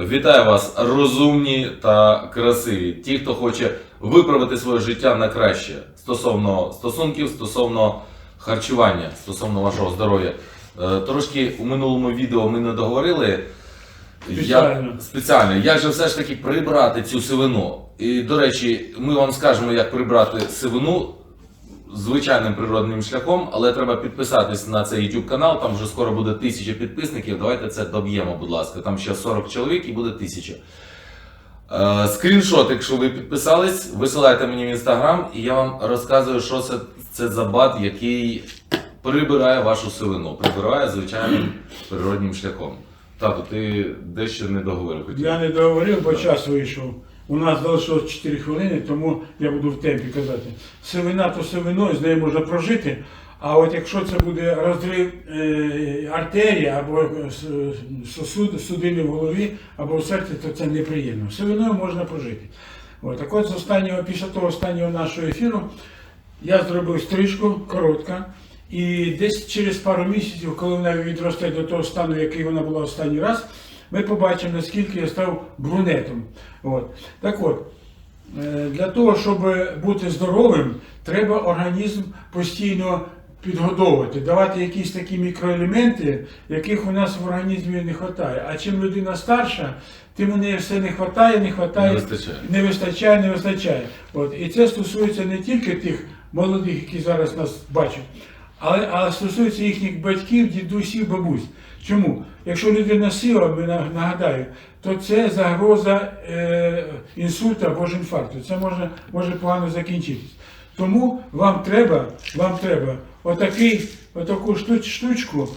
Вітаю вас, розумні та красиві. Ті, хто хоче виправити своє життя на краще стосовно стосунків, стосовно харчування, стосовно вашого здоров'я. Е, Трошки у минулому відео ми не договорили. Спеціально. Я, спеціально. Як же все ж таки прибрати цю сивину? І, до речі, ми вам скажемо, як прибрати сивину звичайним природним шляхом, але треба підписатись на цей YouTube канал. Там вже скоро буде тисяча підписників. Давайте це доб'ємо, будь ласка. Там ще 40 чоловік і буде тисяча. Е, скріншот, якщо ви підписались, висилайте мені в інстаграм, і я вам розказую, що це, це за бат, який прибирає вашу сивину, прибирає звичайним природнім шляхом. Тату, ти дещо не договорив. хотів. Я не договорив, бо час вийшов. У нас залишилось 4 хвилини, тому я буду в темпі казати. Сивина то сивиною, з нею можна прожити. А от якщо це буде розрив е, артерії або сосуд, судини в голові або в серці, то це неприємно. Сивиною можна прожити. От, так от з останнього, після того останнього нашого ефіру я зробив стрижку коротка. І десь через пару місяців, коли вона відросте до того стану, який вона була останній раз, ми побачимо, наскільки я став брунетом. От. Так от, е, для того, щоб бути здоровим, треба організм постійно підгодовувати, давати якісь такі мікроелементи, яких у нас в організмі не вистачає. А чим людина старша, тим у неї все не вистачає, не вистачає, Не вистачає. не вистачає, не вистачає. От. І це стосується не тільки тих молодих, які зараз нас бачать, але, але стосується їхніх батьків, дідусів, бабусь. Чому? Якщо людина сіла, ми нагадаю, то це загроза е, інсульту або ж інфаркту. Це може, може погано закінчитись. Тому вам треба, вам треба отакий, отаку штуч, штучку.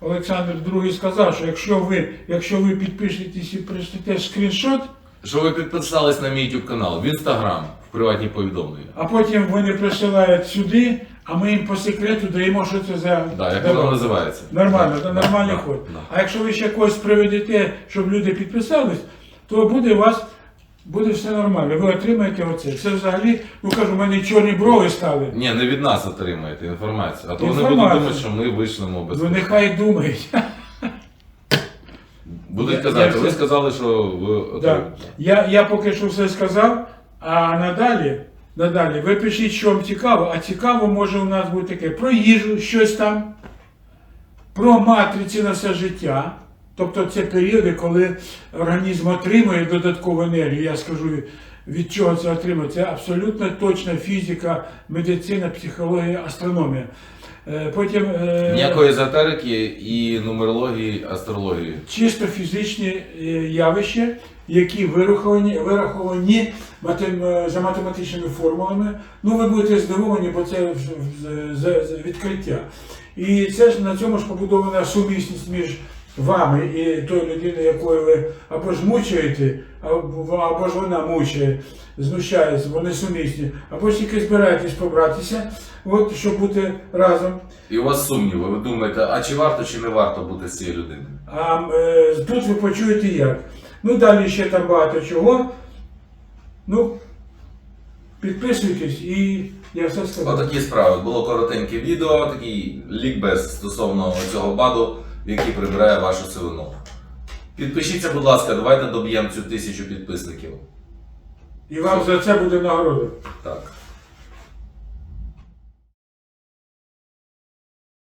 Олександр II сказав, що якщо ви, якщо ви підпишетесь і прийшлете скріншот, Що ви підписались на мій YouTube канал в інстаграм в приватні повідомлення. а потім вони присилають сюди, а ми їм по секрету даємо, що це за. Да, як воно називається? Нормально, це нормальний ход. А якщо ви ще когось приведете, щоб люди підписались, то буде у вас буде все нормально. Ви отримаєте оце. Це взагалі, ну кажу, у мене чорні брови стали. Ні, не від нас отримаєте інформацію. А то вони Інформацію. будуть думати, що ми вийшлемо без. Ну нехай думають. Будуть Я- казати, я ви все- сказали, що ви Да. Я, я поки що все сказав, а надалі, надалі ви пишіть, що вам цікаво, а цікаво може у нас бути таке про їжу, щось там, про матриці на все життя. Тобто це періоди, коли організм отримує додаткову енергію. Я скажу, від чого це отримує. Це абсолютно точна фізика, медицина, психологія, астрономія. Е, Потім е, Ніякої езотерики і нумерології, астрології. чисто фізичні е, явища, які вираховані, вираховані за математичними формулами. Ну, ви будете здивовані, бо це відкриття. І це ж на цьому ж побудована сумісність між вами і тою людиною, якою ви або ж мучаєте, або, або ж вона мучає, знущається, вони сумісні, або ж тільки збираєтесь побратися, от, щоб бути разом. І у вас сумніви, ви думаєте, а чи варто, чи не варто бути з цією людиною? А е, тут ви почуєте як. Ну далі ще там багато чого. Ну, підписуйтесь і я все сказав. Отакі справи. Було коротеньке відео, такий лікбез стосовно цього баду, який прибирає вашу сивину. Підпишіться, будь ласка, давайте доб'ємо цю тисячу підписників. І вам за це буде нагорода. Так.